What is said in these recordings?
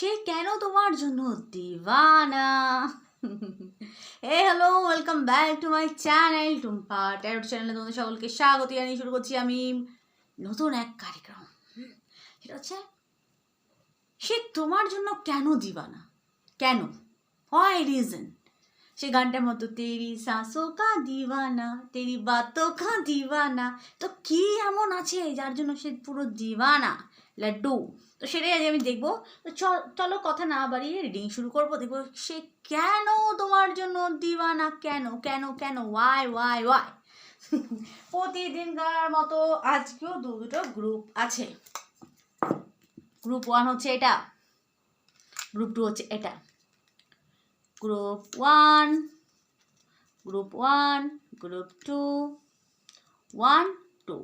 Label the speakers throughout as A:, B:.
A: সে কেন তোমার জন্য দিওয়ানা? এ hello welcome back to my channel Tumpa tarot চ্যানেলে তোমাদের সকলকে স্বাগত জানিয়ে শুরু করছি আমি নতুন এক কার্যক্রম। সেটা হচ্ছে, সে তোমার জন্য কেন দিবানা কেন? হোয়াই রিজন সে গানটার মতো তেরি সাসো কা দিওয়ানা, তেরি বাতো কা দিওয়ানা। তো কি এমন আছে যার জন্য সে পুরো দিওয়ানা? লাড্ডু। তো সেটাই আজ আমি দেখব। তো চলো কথা না বাড়িয়ে রিডিং শুরু করব। দেখব সে কেন তোমার জন্য দিওয়ানা কেন কেন কেন? ওয়াই ওয়াই ওয়াই প্রতিদিনকার মতো আজকেও দু দুটো গ্রুপ আছে। গ্রুপ ওয়ান হচ্ছে এটা। গ্রুপ টু হচ্ছে এটা। Group one group one group two one two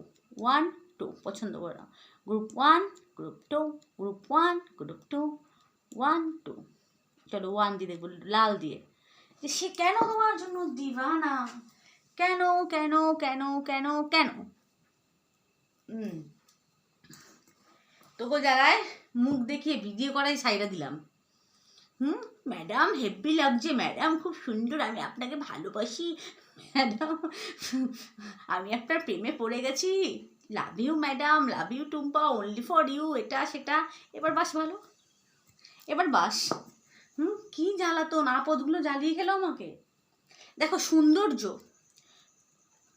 A: one two পছন্দ করে group one group two group one group two one two চলো ওয়ান দিয়ে দেখব, লাল দিয়ে। যে সে কেন তোমার জন্য দিবানা? কেন কেন কেন কেন কেন? তোকে জায়গায় মুখ দেখিয়ে ভিডিও করাই সাইডা দিলাম। হুম? ম্যাডাম হেব্বি লাগছে ম্যাডাম খুব সুন্দর, আমি আপনাকে ভালোবাসি। ম্যাডাম আমি আপনার প্রেমে পড়ে গেছি। Love you madam love you Tumpa only for you এটা, সেটা। এবার বাস ভালো? এবার বাস। হুম, কি জ্বালাতো না পদগুলো জ্বালিয়ে গেল আমাকে। দেখো, সৌন্দর্য।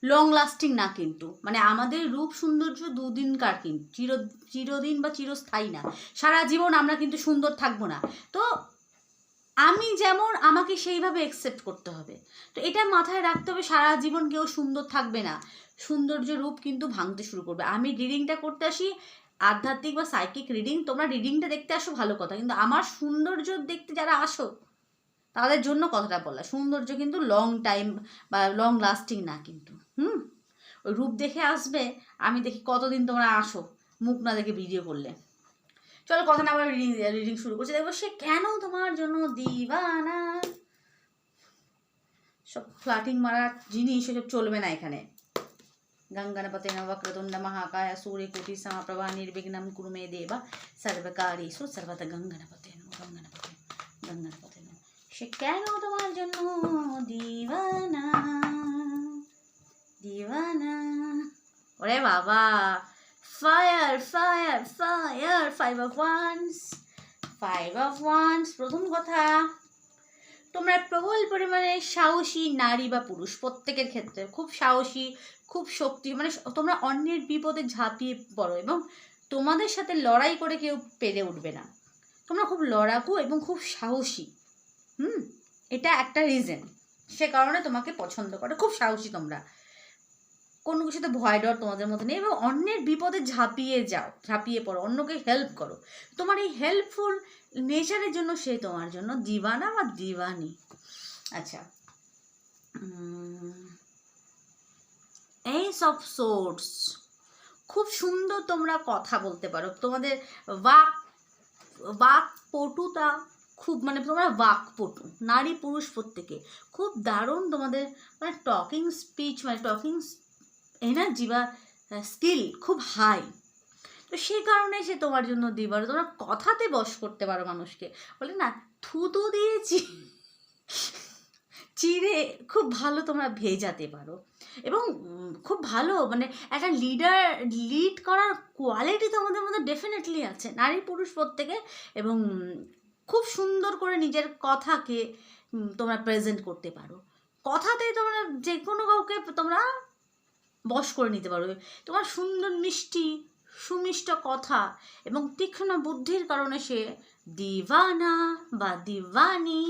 A: লং লাস্টিং না কিন্তু। মানে আমাদের রূপ সৌন্দর্য দুদিনকার কিন্তু চির চিরদিন বা চিরস্থায়ী না। সারা জীবন আমরা কিন্তু সুন্দর থাকব না। তো আমি যেমন আমাকে সেইভাবে একসেপ্ট করতে হবে। তো এটা মাথায় রাখতে হবে, সারা জীবন কেউ সুন্দর থাকবে না। সৌন্দর্য রূপ কিন্তু ভাঙতে শুরু করবে। আমি রিডিংটা করতে আসি, আধ্যাত্মিক বা সাইকিক রিডিং তোমরা রিডিংটা দেখতে আসো, ভালো কথা। কিন্তু আমার সৌন্দর্য দেখতে যারা আসো, তাদের জন্য কথাটা বলা। সৌন্দর্য কিন্তু লং টাইম বা লং লাস্টিং না কিন্তু। হুম? ওই রূপ দেখে আসবে, আমি দেখি কতদিন তোমরা আসো, মুখ না দেখে ভিডিও করলে। চলো কথা না আবার রিডিং রিডিং শুরু করছি। দেখব সে কেন তোমার জন্য দিবানা? সব ফ্লাটিং মারার জিনিস এসব চলবে না এখানে। গঙ্গনপতে নবক্রতুণ্ড মহাকায় সূর্য কোটি সমপ্রভা নির্বিঘ্নম কুরু মে দেবা সর্বকারীষু সর্বত গঙ্গনপতে নম, গঙ্গনপতে গঙ্গনপতে নম। সে কেন তোমার জন্য দিবানা? দিবানা? ওরে বাবা! Fire fire fire five of wands five of wands প্রথম কথা। তোমরা প্রবল পরিমাণে সাহসী নারী বা পুরুষ প্রত্যেকের ক্ষেত্রে, খুব সাহসী, খুব শক্তি মানে তোমরা অন্যের বিপদে ঝাঁপিয়ে পড়ো এবং তোমাদের সাথে লড়াই করে কেউ পেরে উঠবে না। তোমরা খুব লড়াকু এবং খুব সাহসী। হুম? এটা একটা রিজন সে কারণে তোমাকে পছন্দ করে। খুব সাহসী তোমরা। কোনো কিছুতে ভয় ডর তোমাদের মধ্যে নেই এবং অন্যের বিপদে ঝাঁপিয়ে যাও, ঝাঁপিয়ে পড়ো, অন্যকে হেল্প করো। তোমার এই হেল্পফুল নেচারের জন্য সে তোমার জন্য দিবানা বা দিবানি। আচ্ছা। এই সব সোর্স খুব সুন্দর তোমরা কথা বলতে পারো। তোমাদের বাক বাক পটুতা খুব মানে তোমরা বাকপটু নারী পুরুষ প্রত্যেকে। খুব দারুণ তোমাদের মানে টকিং স্পিচ মানে টকিং এনার্জি বা স্কিল খুব হাই তো সেই কারণে সে তোমার জন্য দিবার তোমরা কথাতে বশ করতে পারো মানুষকে। বলে না, থুতু দিয়েছি চিড়ে খুব ভালো তোমরা ভেজাতে পারো। এবং খুব ভালো মানে একটা লিডার লিড করার কোয়ালিটি তোমাদের মধ্যে ডেফিনেটলি আছে। নারী পুরুষ প্রত্যেকে, এবং খুব সুন্দর করে নিজের কথাকে তোমরা প্রেজেন্ট করতে পারো। কথাতে তোমরা যে কোনো কাউকে তোমরা বশ করে নিতে পারবে। তোমার সুন্দর মিষ্টি, সুমিষ্ট কথা এবং তীক্ষ্ণ বুদ্ধির কারণে সে দিওয়ানা বা দিওয়ানি।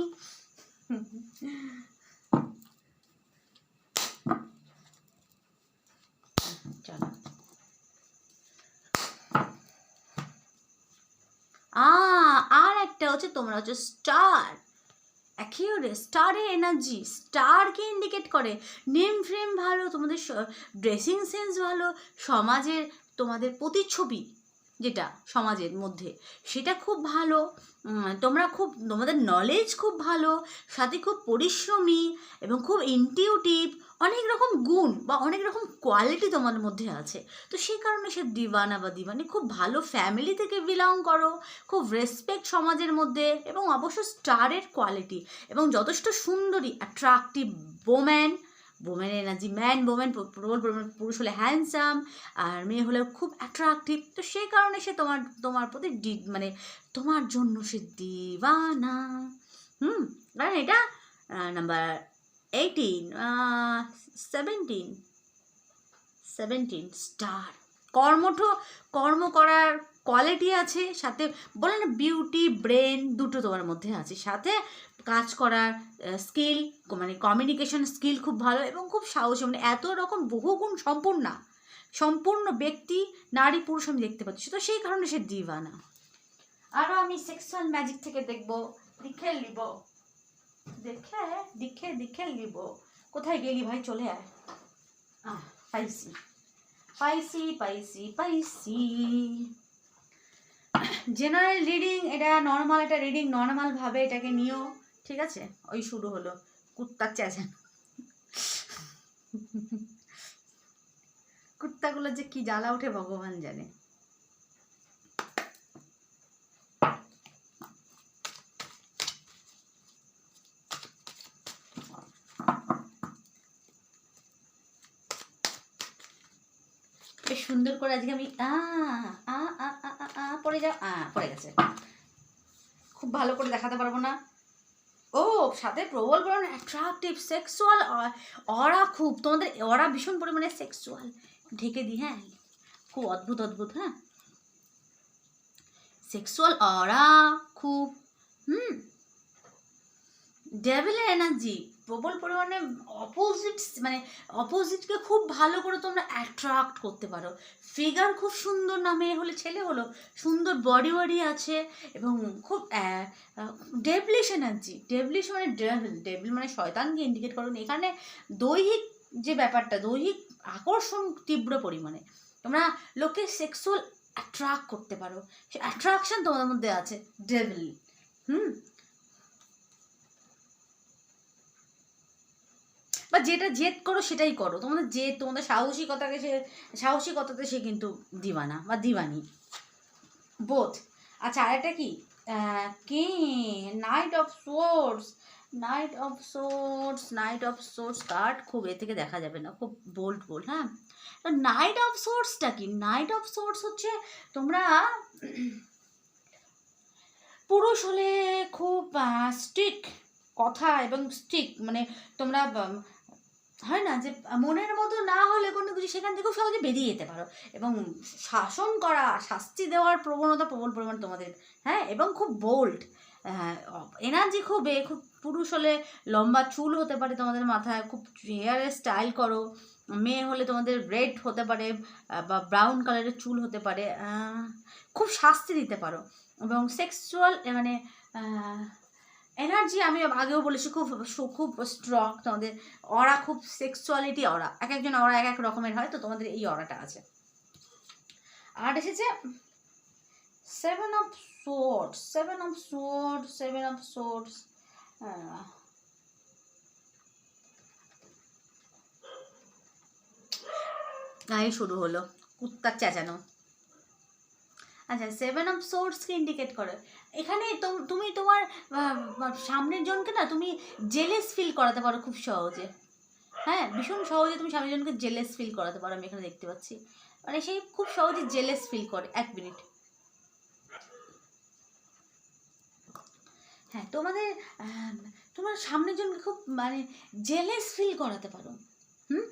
A: আর একটা হচ্ছে, তোমরা হচ্ছে স্টার। একেবারে স্টারে এনার্জি স্টারকে ইন্ডিকেট করে। নেম ফ্রেম ভালো, তোমাদের ড্রেসিং সেন্স ভালো, সমাজের তোমাদের প্রতিচ্ছবি। যেটা সমাজের মধ্যে। সেটা খুব ভালো তোমরা খুব, তোমাদের নলেজ খুব ভালো, সাথে খুব পরিশ্রমী এবং খুব ইনটিউটিভ অনেক রকম গুণ বা অনেক রকম কোয়ালিটি তোমার মধ্যে আছে। তো সেই কারণে সে দিওয়ানা বা দিওয়ানি খুব ভালো ফ্যামিলি থেকে বিলং করো, খুব রেসপেক্ট সমাজের মধ্যে এবং অবশ্য স্টারের কোয়ালিটি এবং যথেষ্ট সুন্দরী attractive woman woman energy man woman প্রবল পুরুষ হলে হ্যান্ডসাম আর মেয়ে হলে খুব অ্যাট্রাকটিভ তো সেই কারণে সে তোমার তোমার প্রতি ডি- মানে তোমার জন্য সে দিবানা হুম, কারণ এটা number eighteen seventeen seventeen star কর্মঠ, কর্ম করার কোয়ালিটি আছে, সাথে বলে না বিউটি ব্রেন দুটো তোমার মধ্যে আছে। সাথে কাজ করার স্কিল মানে কমিউনিকেশন স্কিল খুব ভালো এবং খুব সাহসী। মানে এত রকম বহুগুণ সম্পূর্ণা সম্পূর্ণ ব্যক্তি, নারী, পুরুষ আমি দেখতে পাচ্ছি। তো সেই কারণে সে দিওয়ানা। আরও আমি সেক্সুয়াল ম্যাজিক থেকে দেখব। লিখে নিব দেখে দেখে দেখে নিব কোথায় গেলি ভাই? চলে আয়। পাইসি পাইসি পাইছি পাইছি জেনারেল রিডিং এটা নর্মাল এটা রিডিং নর্মালভাবে এটাকে নিও ঠিক আছে? ওই শুরু হলো। কুত্তার চেঁচান। কুত্তাগুলো যে কি জ্বালা ওঠে ভগবান জানে। বেশ সুন্দর করে আজকে আমি আ আ, আ পড়ে যাও। আ পড়ে গেছে। খুব ভালো করে দেখাতে পারব না। ও, সাথে প্রবল বলুন অ্যাট্রাকটিভ সেক্সুয়াল অরা খুব। তোমাদের অরা ভীষণ পরিমাণে সেক্সুয়াল ঢেকে দিই হ্যাঁ? খুব অদ্ভুত অদ্ভুত হ্যাঁ? সেক্সুয়াল অরা খুব, হুম? ডেভিল এনার্জি প্রবল পরিমাণে অপোজিট মানে অপোজিটকে খুব ভালো করে তোমরা অ্যাট্রাক্ট করতে পারো। ফিগার খুব সুন্দর না, মেয়ে হলে ছেলে হলো, সুন্দর বডি বডি আছে এবং খুব ডেভলিশ এনার্জি ডেভলিশ মানে ডেভিল মানে শয়তানকে ইন্ডিকেট করুন এখানে দৈহিক যে ব্যাপারটা, দৈহিক আকর্ষণ তীব্র পরিমাণে, তোমরা লোকে সেক্সুয়াল অ্যাট্রাক্ট করতে পারো। সে অ্যাট্রাকশন তোমাদের মধ্যে আছে ডেভিল হুম? বা যেটা জেদ করো সেটাই করো। তোমাদের জেদ তোমাদের সাহসিকতাকে সে, সাহসিকতাতে সে কিন্তু দিবানা বা দিবানি। বোধ। আচ্ছা আরেকটা কি? কি? Knight of swords knight of swords knight of swords card খুব এ থেকে দেখা যাবে না, খুব বোল্ড বোল্ড হ্যাঁ? নাইট অফ সোর্সটা কি? নাইট অফ সোর্স হচ্ছে তোমরা পুরুষ হলে খুব স্টিক কথা এবং স্টিক মানে তোমরা হয় না যে, মনের মতো না হলে কোনো কিছু সেখান থেকে খুব সহজে বেরিয়ে যেতে পারো। এবং শাসন করা, শাস্তি দেওয়ার প্রবণতা প্রবল পরিমাণ তোমাদের হ্যাঁ? এবং খুব বোল্ড এনার্জি খুব এ, খুব পুরুষ হলে লম্বা চুল হতে পারে তোমাদের মাথায়, খুব হেয়ারের স্টাইল করো। মেয়ে হলে তোমাদের রেড হতে পারে বা ব্রাউন কালারের চুল হতে পারে খুব শাস্তি দিতে পারো। এবং সেক্সুয়াল মানে এনার্জি আমি আগেও বলেছি, খুব খুব স্ট্রং তোমাদের অরা খুব সেক্সুয়ালিটি অরা এক একজন অরা এক এক রকমের হয়, তো তোমাদের এই অরাটা আছে। আর এসেছে seven of swords seven of swords seven of swords গায়ে শুরু হলো, কুত্তার চেঁচানো। আচ্ছা সেভেন অফ সোর্সকে ইন্ডিকেট করে। এখানে তুমি তোমার সামনের জনকে না তুমি জেলেস ফিল করাতে পারো খুব সহজে। হ্যাঁ ভীষণ সহজে তুমি সামনের জনকে জেলেস ফিল করাতে পারো, আমি এখানে দেখতে পাচ্ছি। মানে সেই খুব সহজে জেলেস ফিল করে, এক মিনিট হ্যাঁ তোমাদের তোমার সামনের জনকে খুব মানে জেলেস ফিল করাতে পারো। হুম?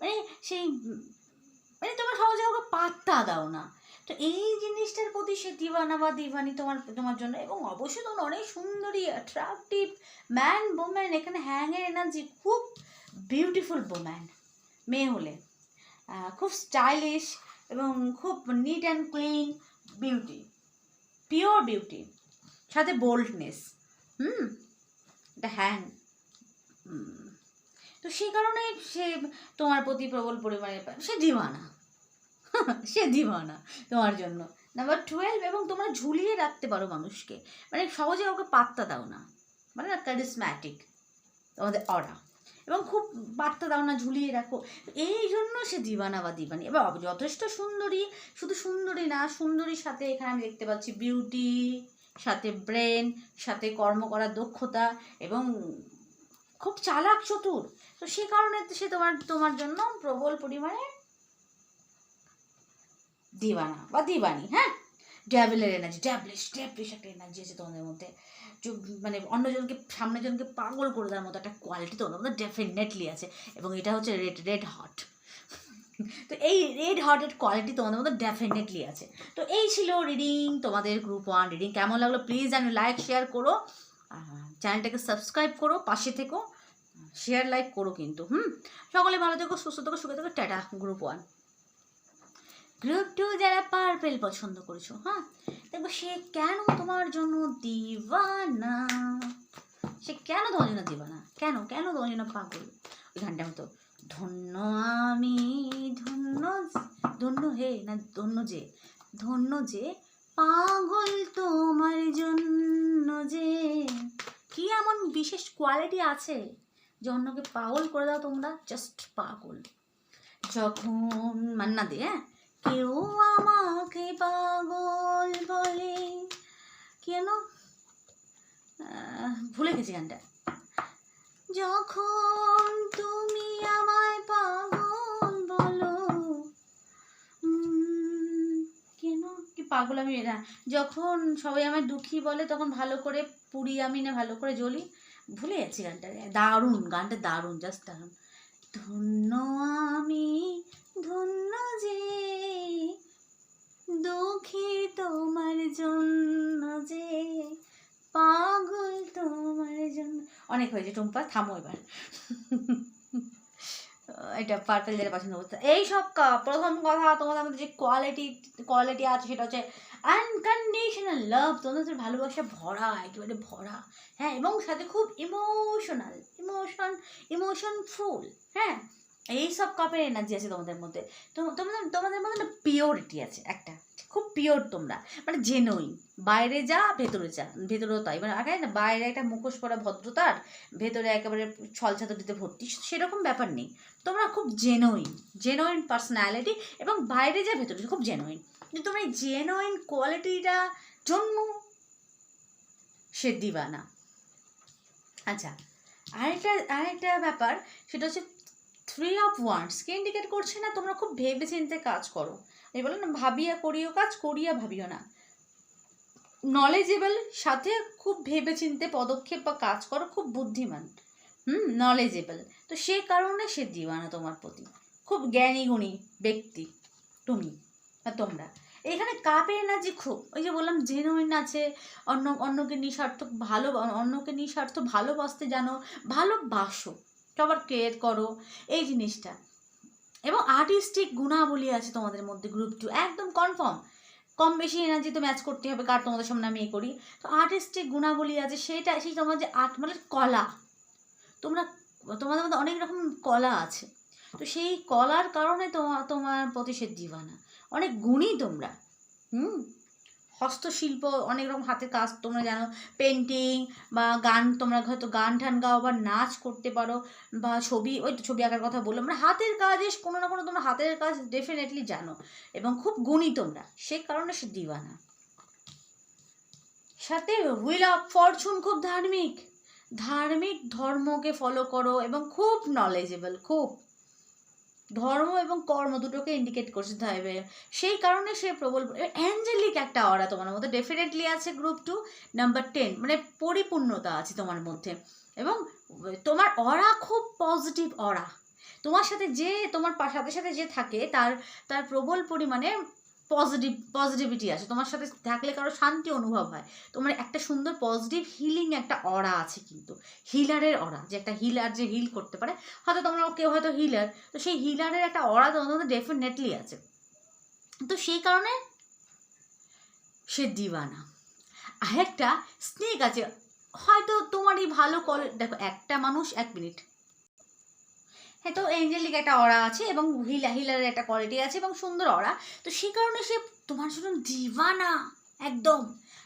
A: মানে সেই মানে তোমার সহজে ওকে পাত্তা দাও না। তো এই জিনিসটার প্রতি সে দিওয়ানা বা দিওয়ানি তোমার তোমার জন্য এবং অবশ্যই তোমার অনেক সুন্দরী অ্যাট্রাকটিভ ম্যান বোম্যান এখানে হ্যাংয়ের এনার্জি খুব বিউটিফুল বোম্যান মেয়ে হলে। খুব স্টাইলিশ এবং খুব neat and clean beauty pure beauty সাথে বোল্ডনেস হুম, এটা হ্যাং তো সেই কারণে সে তোমার প্রতি প্রবল পরিমাণে, সে দিওয়ানা সে দিওয়ানা তোমার জন্য। নাম্বার টুয়েলভ এবং তোমরা ঝুলিয়ে রাখতে পারো মানুষকে। মানে সহজে ওকে পাত্তা দাও না। মানে না ক্যারিসম্যাটিক তোমাদের অরা এবং খুব পাত্তা দাও না, ঝুলিয়ে রাখো। এই জন্য সে দিবানা বা দিবানি। এবার যথেষ্ট সুন্দরী, শুধু সুন্দরী না, সুন্দরীর সাথে এখানে আমি দেখতে পাচ্ছি বিউটি সাথে ব্রেন সাথে কর্ম করার দক্ষতা, এবং খুব চালাক, চতুর। তো সে কারণে সে তোমার তোমার জন্য প্রবল পরিমাণে দিবানা বা দিবানি হ্যাঁ? ড্যাবলের এনার্জি ড্যাবলিশ ড্যাবলিশ একটা এনার্জি আছে তোমাদের মধ্যে। মানে অন্যজনকে সামনের জনকে পাগল করে দেওয়ার মতো একটা কোয়ালিটি তোমাদের মধ্যে ডেফিনেটলি আছে এবং এটা হচ্ছে রেড রেড হট তো এই রেড হটের কোয়ালিটি তোমাদের মধ্যে ডেফিনেটলি আছে। তো এই ছিল রিডিং তোমাদের গ্রুপ ওয়ান রিডিং কেমন লাগল প্লিজ আমি লাইক শেয়ার করো। চ্যানেলটাকে সাবস্ক্রাইব করো, পাশে থেকো শেয়ার লাইক করো কিন্তু, হুম? সকলে ভালো থেকো, সুস্থ থেকো, সুখে থেকো, tata group one group two যারা পার্পেল পছন্দ করেছ হ্যাঁ? দেখব সে কেন তোমার জন্য দিবানা? সে কেন তোমার জন্য দিবানা? কেন? কেন তোমার জন্য পাগল? ওই গানটা মতো, ধন্য আমি, ধন্য ধন্য হে, না ধন্য যে ধন্য যে, পাগল তোমার জন্য যে। কি এমন বিশেষ কোয়ালিটি আছে যে অন্যকে পাগল করে দাও তোমরা? জাস্ট পাগল। যখন মান্না দে হ্যাঁ? কেউ আমাকে পাগল বলে? কেন? ভুলে গেছি গানটা। যখন তুমি আমায় পাগল বলো কেন? কি পাগল আমি এরা যখন সবাই আমায় দুঃখী বলে, তখন ভালো করে পুরি আমি না, ভালো করে জ্বলি। ভুলে যাচ্ছি গানটা। দারুণ গানটা দারুণ জাস্ট দারুণ। ধন্য আমি, ধন্য দুঃখী তোমার জন্য যে পাগল তোমার জন্য। অনেক হয়েছে টুম্পা, থামো এবার। এটা পার্পেল যেটা পছন্দ করতে। এই সব প্রথম কথা তোমাদের মধ্যে যে কোয়ালিটি কোয়ালিটি আছে সেটা হচ্ছে আনকন্ডিশনাল লাভ তোমাদের ভালোবাসা ভরা, একেবারে ভরা। হ্যাঁ এবং সাথে খুব ইমোশনাল ইমোশন ইমোশন ফুল হ্যাঁ? এই সব কাপের এনার্জি আছে তোমাদের মধ্যে। তোমাদের তোমাদের মধ্যে না পিওরিটি আছে একটা। খুব পিওর তোমরা। মানে জেনুইন বাইরে যা, ভেতরে যা। ভেতরেও তাই। মানে আগে না, বাইরে একটা মুখোশ পরা ভদ্রতার, ভেতরে একেবারে ছলছাতুরিতে ভর্তি, সেরকম ব্যাপার নেই। তোমরা খুব জেনুইন জেনুইন পার্সোনালিটি এবং বাইরে যা, ভেতরে খুব জেনুইন কিন্তু তোমরা এই জেনুইন কোয়ালিটিটা জন্য সে দিবানা। আচ্ছা আরেকটা আরেকটা ব্যাপার, সেটা হচ্ছে থ্রি অফ ওয়ান্ডসকে ইন্ডিকেট করছে না? তোমরা খুব ভেবে চিন্তে কাজ করো। এই বলো না, ভাবিয়া করিও কাজ, করিয়া ভাবিও না। নলেজেবল সাথে খুব ভেবে চিনতে পদক্ষেপ বা কাজ করো, খুব বুদ্ধিমান। হুম নলেজেবল তো সে কারণে সে দিওয়ানা তোমার প্রতি। খুব জ্ঞানী গুণী ব্যক্তি তুমি আর তোমরা। এখানে কাপের এনার্জি খুব। ওই যে বললাম জেনুইন আছে, অন্য, অন্যকে নিঃস্বার্থ ভালো, অন্যকে নিঃস্বার্থ ভালোবাসতে জানো ভালোবাসো সবার কেয়ার করো, এই জিনিসটা। এবং আর্টিস্টিক গুণাবলী আছে তোমাদের মধ্যে গ্রুপ টু একদম কনফার্ম কম বেশি এনার্জি তো ম্যাচ করতে হবে কার তোমাদের সামনে আমি এ করি। তো আর্টিস্টিক গুণাবলী আছে, সেটা, সেই তোমার যে আর্ট মানে কলা। তোমরা, তোমাদের মধ্যে অনেক রকম কলা আছে। তো সেই কলার কারণে তোমার তোমার প্রতি সে অনেক গুণী তোমরা। হুম? হস্তশিল্প, অনেক রকম হাতের কাজ তোমরা জানো পেন্টিং বা গান, তোমরা হয়তো গান টান গাও বা নাচ করতে পারো বা ছবি, ওই তো ছবি আঁকার কথা বললাম। মানে হাতের কাজে কোনো না কোনো তোমরা হাতের কাজ ডেফিনেটলি জানো এবং খুব গুণী তোমরা। সে কারণে সে দিবানা সাথে হুইল অফ ফরচুন খুব ধার্মিক। ধার্মিক ধর্মকে ফলো করো এবং খুব নলেজেবল খুব। ধর্ম এবং কর্ম দুটোকে ইন্ডিকেট করতে হবে সেই কারণে সে প্রবল অ্যাঞ্জেলিক একটা অরা তোমার মধ্যে। ডেফিনেটলি আছে গ্রুপ টু নাম্বার টেন মানে পরিপূর্ণতা আছে তোমার মধ্যে। এবং তোমার অরা খুব পজিটিভ অরা তোমার সাথে যে, তোমার সাথে সাথে যে থাকে, তার তার প্রবল পরিমাণে পজিটিভ পজিটিভিটি আছে তোমার সাথে থাকলে কারও শান্তি অনুভব হয়। তোমার একটা সুন্দর পজিটিভ হিলিং একটা অরা আছে কিন্তু। হিলারের অরা যে একটা হিলার যে হিল করতে পারে। হয়তো তোমরা কেউ হয়তো হিলার তো সেই হিলারের একটা অরা মধ্যে ডেফিনেটলি আছে। তো সেই কারণে সে দিবানা। আরেকটা স্নেক আছে। হয়তো তোমারই ভালো কল দেখো, একটা মানুষ এক মিনিট হ্যাঁ তো এঞ্জেলিক একটা অরা আছে এবং হিলা হিলারের একটা কোয়ালিটি আছে এবং সুন্দর অরা তো সে কারণে সে, তোমার জন্য দিবানা, একদম।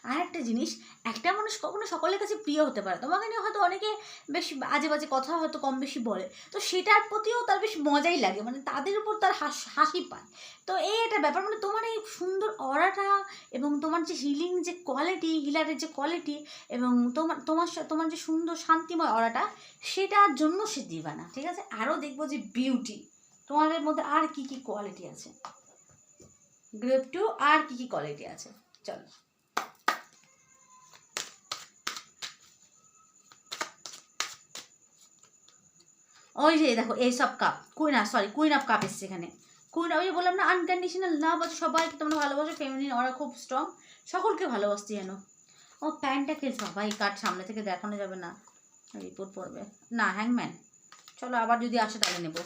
A: আর একটা জিনিস, একটা মানুষ কখনো সকলের কাছে প্রিয় হতে পারে তোমাকে নিয়ে হয়তো অনেকে বেশ আজে বাজে কথা হয়তো কম বেশি বলে। তো সেটার প্রতিও তার বেশ মজাই লাগে। মানে তাদের উপর তার হাস, হাসি পায়। তো এই একটা ব্যাপার। মানে তোমার এই সুন্দর অরাটা এবং তোমার যে হিলিং যে কোয়ালিটি হিলারের যে কোয়ালিটি এবং তোমার তোমার তোমার যে সুন্দর শান্তিময় অরাটা, সেটার জন্য সে দিবা না ঠিক আছে? আরও দেখব যে বিউটি তোমাদের মধ্যে আর কি কি কোয়ালিটি আছে। গ্রেপ টু আর কি কি কোয়ালিটি আছে? চলো। ওই যে দেখো, এই সব cup queen up sorry queen of cup এসছে এখানে। কুইন ওই যে বললাম না আনকন্ডিশনাল লাভ আছে সবাইকে তোমরা ভালোবাসো ফেমিনিন ওরা খুব স্ট্রং সকলকে ভালোবাসতে যেন। ও প্যান্টটাকে বাবা এই কাঠ সামনে থেকে দেখানো যাবে না। রিপোর্ট পড়বে। না হ্যাংম্যান চলো আবার যদি আসে তাহলে নেব।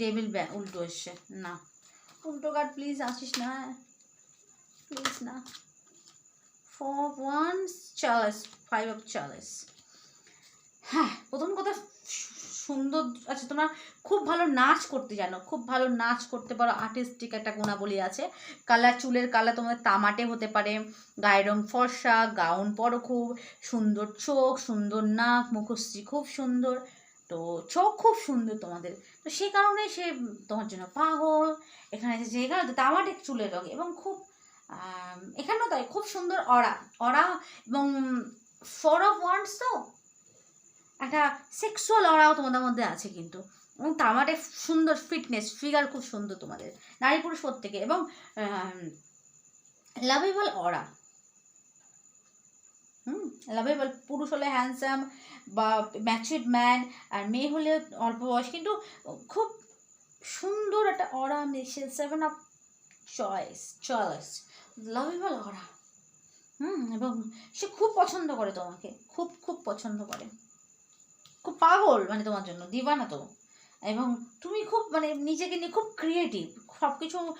A: ডেভিল ব্যা উল্টো এসছে। না। উল্টো কার্ড প্লিজ আসিস না। প্লিজ না। Four one chalices five of chalices হ্যাঁ প্রথম কথা সুন্দর আচ্ছা তোমরা খুব ভালো নাচ করতে জানো, খুব ভালো নাচ করতে পারো আর্টিস্টিক একটা গুণাবলী আছে। কালার, চুলের কালার তোমাদের তামাটে হতে পারে, গায়ের রং ফর্সা, গাউন পরো খুব সুন্দর চোখ, সুন্দর নাক, মুখশ্রী খুব সুন্দর, তো চোখ খুব সুন্দর তোমাদের। তো সেই কারণে সে তোমার জন্য পাগল, এখানে যে কারণে তামাটে চুলের রং এবং খুব এখানেও তাই, খুব সুন্দর অরা অরা এবং ফোর অফ ওয়ান্ডস তো একটা সেক্সুয়াল অরাও তোমাদের মধ্যে আছে কিন্তু। এবং তামাটে সুন্দর ফিটনেস ফিগার খুব সুন্দর তোমাদের। নারী পুরুষ প্রত্যেকে। এবং লাভেবল অরা হুম লাভেবল পুরুষ হলে হ্যান্ডসাম বা ম্যাচুইড ম্যান আর মেয়ে হলে অল্প বয়স। কিন্তু খুব সুন্দর একটা অরা মিশে seven of choice choice lovable aura হুম, এবং সে খুব পছন্দ করে তোমাকে। খুব খুব পছন্দ করে। খুব পাগল মানে তোমার জন্য, দিবানা তো। এবং তুমি খুব মানে নিজেকে নিয়ে খুব ক্রিয়েটিভ সব কিছু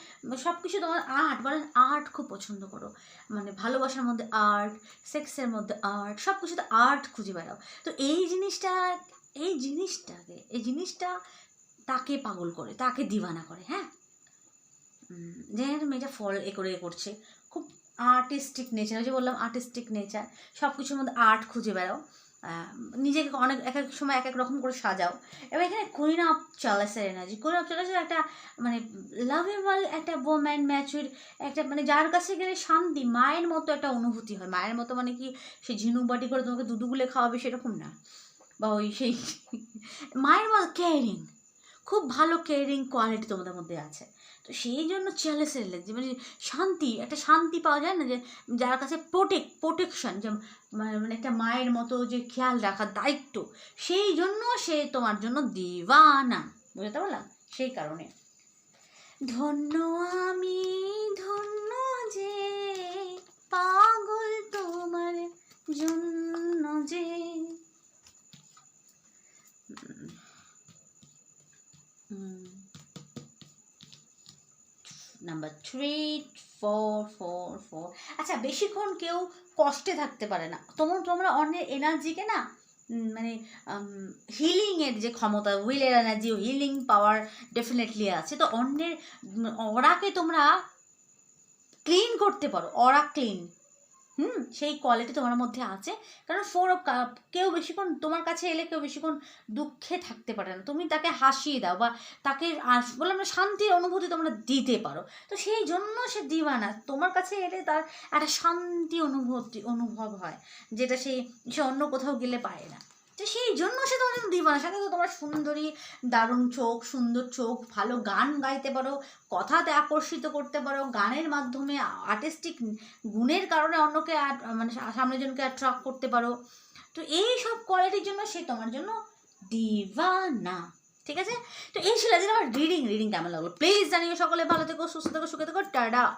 A: সব কিছু তোমার আর্ট মানে আর্ট খুব পছন্দ করো। মানে ভালোবাসার মধ্যে আর্ট সেক্সের মধ্যে আর্ট সব কিছুতে আর্ট খুঁজে বেড়াও। তো এই জিনিসটা, এই জিনিসটাকে, এই জিনিসটা তাকে পাগল করে, তাকে দিবানা করে হ্যাঁ? যে মেয়েটা ফল এ করে করছে। খুব আর্টিস্টিক নেচার ওই যে বললাম আর্টিস্টিক নেচার সব কিছুর মধ্যে আর্ট খুঁজে বেড়াও। নিজেকে অনেক, এক এক সময় এক এক রকম করে সাজাও। এবার এখানে কুইন অফ চার্লেসের এনার্জি কুইন অফ চার্লেসের একটা মানে লাভেবল একটা ওম্যান ম্যাচুর একটা মানে যার কাছে গেলে শান্তি, মায়ের মতো একটা অনুভূতি হয়। মায়ের মতো মানে কি, সে ঝিনুক বাটি করে তোমাকে দুধু গুলে খাওয়াবে সেরকম না। বা ওই সেই, মায়ের মতো কেয়ারিং খুব ভালো কেয়ারিং কোয়ালিটি তোমাদের মধ্যে আছে। তো সেই জন্য চার্লেসের এনার্জি মানে শান্তি, একটা শান্তি পাওয়া যায় না যে যার কাছে প্রোটেক প্রোটেকশন যে মানে একটা মায়ের মতো যে খেয়াল রাখার দায়িত্ব, সেই জন্য সে তোমার জন্য দিওয়ানা। বুঝতে পারলাম সেই কারণে। ধন্য আমি, ধন্য যে পাগল তোমার জন্য যে number three four four four আচ্ছা বেশিক্ষণ কেউ কষ্টে থাকতে পারে না। তোমার, তোমরা অন্যের এনার্জিকে না মানে হিলিংয়ের যে ক্ষমতা উইলের এনার্জি হিলিং পাওয়ার ডেফিনেটলি আছে। তো অন্যের ওরাকে তোমরা ক্লিন করতে পারো অরা ক্লিন হুম, সেই কোয়ালিটি তোমার মধ্যে আছে। কারণ ফোর অফ কাপ কেউ বেশিক্ষণ, তোমার কাছে এলে কেউ বেশিক্ষণ দুঃখে থাকতে পারে না। তুমি তাকে হাসিয়ে দাও বা তাকে বললাম না, শান্তির অনুভূতি তোমরা দিতে পারো। তো সেই জন্য সে দিবানা। তোমার কাছে এলে তার একটা শান্তি অনুভূতি, অনুভব হয়, যেটা সেই সে অন্য কোথাও গেলে পায় না। তো সেই জন্য সে তোমার জন্য দিওয়ানা সাথে তো তোমার সুন্দরী, দারুণ চোখ, সুন্দর চোখ, ভালো গান গাইতে পারো, কথাতে আকর্ষিত করতে পারো, গানের মাধ্যমে আর্টিস্টিক গুণের কারণে অন্যকে মানে সা- সামনের জনকে অ্যাট্রাক্ট করতে পারো। তো এই সব কোয়ালিটির জন্য সে তোমার জন্য দিওয়ানা ঠিক আছে? তো এই ছিল আমার রিডিং রিডিং কেমন লাগল? প্লিজ জানিও সকলে, ভালো থেকো, সুস্থ থেকো, সুখে থেকো, টাটা।